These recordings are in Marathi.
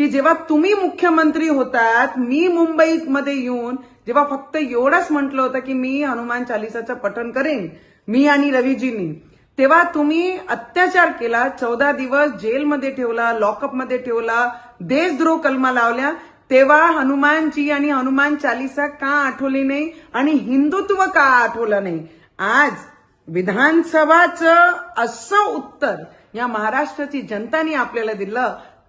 की जेव्हा तुम्ही मुख्यमंत्री होतात मी मुंबईमध्ये येऊन जेव्हा फक्त एवढंच म्हटलं होतं की मी हनुमान चालिसाचं पठण करेन मी आणि रवीजींनी तेव्हा तुम्ही अत्याचार केला चौदा दिवस जेलमध्ये ठेवला लॉकअपमध्ये ठेवला देशद्रोह कलमा लावल्या तेव्हा हनुमानजी आणि हनुमान चालिसा का आठवली नाही आणि हिंदुत्व का आठवलं नाही? आज विधानसभाचं असं उत्तर या महाराष्ट्राची जनतानी आपल्याला दिलं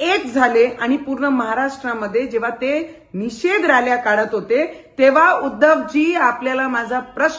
एक झाले आणि पूर्ण महाराष्ट्रामध्ये जेव्हा ते निषेध रॅल्या काढत होते तेव्हा उद्धवजी आपल्याला माझा प्रश्न